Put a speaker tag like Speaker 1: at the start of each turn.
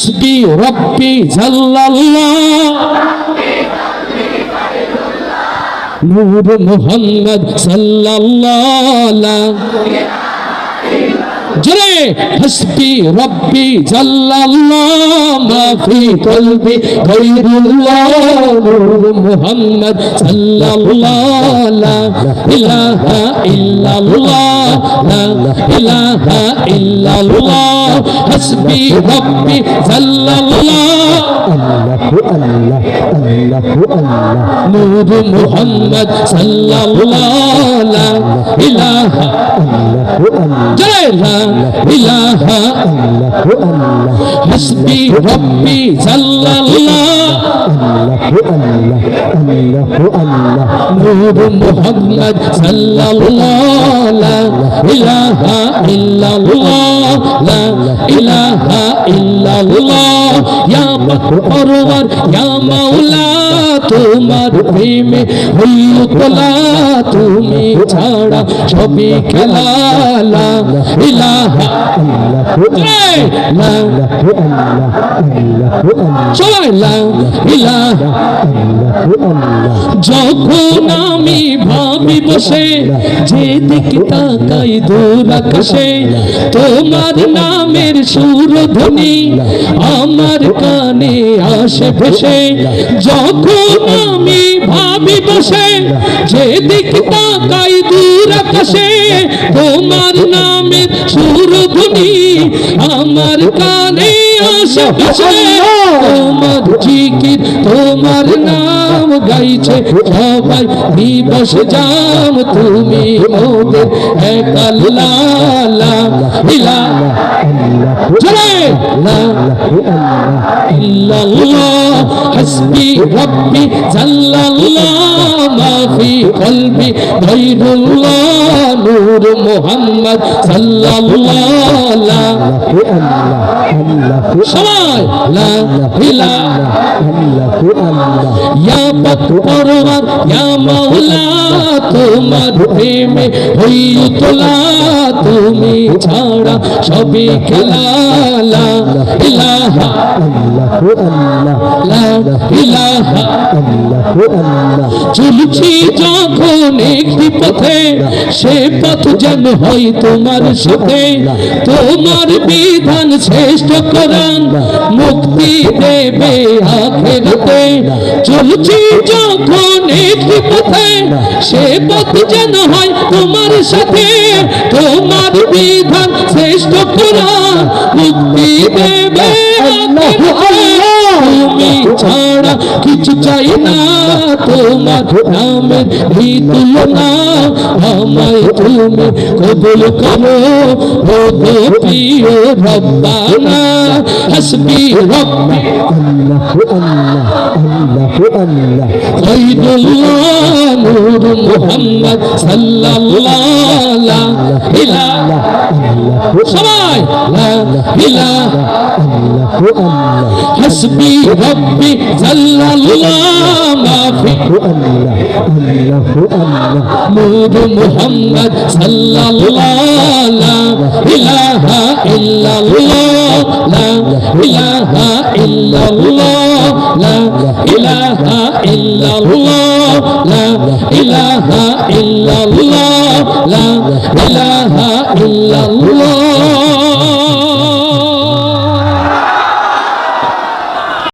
Speaker 1: হাসবি রব্বি জাল্লাল্লাহ। নূর মোহাম্মদ সাল্লাল্লাহ জরে হাসবি রব্বি জাল্লাল্লাহ মা ফি কলবি গায়রুল্লাহ মুহাম্মদ সাল্লাল্লাহ লা ইলাহা ইল্লাল্লাহ লা ইলাহা ইল্লাল্লাহ হাসবি রব্বি জাল্লাল্লাহ
Speaker 2: আল্লাহু আল্লাহ আল্লাহু আল্লাহ।
Speaker 1: নূর মুহাম্মদ সাল্লাল্লাহ ইলাহা জরে লা ইলাহা
Speaker 2: আল্লাহু
Speaker 1: হাসবি রব্বি জাল্লাল্লাহ
Speaker 2: আল্লাহু আল্লাহ আল্লাহু
Speaker 1: নূর মুহাম্মদ সাল্লাল্লাহ লা ইলাহা ইল্লাল্লাহ লা ইলাহা ইল্লাল্লাহ ইয়া পরওয়ার মাওলা, তোমার প্রেমে হইল তোলা তুমি ছাড়া সবই খেলা লা ইলাহা
Speaker 2: আল্লাহু
Speaker 1: জয় লা
Speaker 2: আল্লাহু আল্লাহ আল্লাহু আল্লাহ
Speaker 1: সবাই লা ইলাহা
Speaker 2: আল্লাহু আল্লাহ
Speaker 1: যখন আমি ভাবি বসে, যে দিকে তাকাই দূর তোমার নামের সুরধ্বনি আমার কানে আসে ভেসে, যখন আমি ভাবি বসে যে দিকে তাকাই দূর আকাশে, তোমার নামের সুরধুনি আমার কানে তোমার জিকির, তোমার নাম গাইছে সবাই। দিবস জাম, তুমি মোদের এক আল্লাহ লা ইলাহা
Speaker 2: আল্লাহু
Speaker 1: জোরে লা
Speaker 2: আল্লাহু আল্লাহ
Speaker 1: ইল্লাল্লাহ রব্বি, জাল্লাল্লাহ। মা ফি কলবি গায়রুল্লাহ নূর মুহাম্মদ সাল্লাল্লাহ পরওয়ার তোমার প্রেমে হইল তোলা তুমি ছাড়া সবই খেলা চলছি যখন একটি পথে সে পথ যেন হয় তোমার সাথে তোমার বিধান শ্রেষ্ঠ করান মুক্তি দেবে আখেরাতে। চলছি যখন একটি পথে সে পথ যেন হয় তোমার সাথে তোমার বিধান শ্রেষ্ঠ করান মুক্তি দেবে তুমি ছাড়া চাই না তোমার নামের এই তুলনা। আমায় তুমি কবুল করো ও প্রিয় রব্বানা। হাসবি রব্বি।
Speaker 2: আল্লাহু আল্লাহ আল্লাহু
Speaker 1: খৈরুল্লাহ নূর মুহাম্মদ সাল্লাল্লাহ লা ইলাহা
Speaker 2: আল্লাহু
Speaker 1: সবাই লা ইলাহা
Speaker 2: আল্লাহু আল্লাহ
Speaker 1: হাসবি রব্বি জাল্লাল্লাহ মা ফি
Speaker 2: আল্লাহ আল্লাহু আল্লাহ
Speaker 1: নূর মুহাম্মদ সাল্লাল্লাহ লা ইলাহা ইল্লাল্লাহ লা ইলাহা ইল্লাল্লাহ লা ইলাহা ইল্লাল্লাহ লা ইলাহা ইলাহা ইল্লাল্লাহ।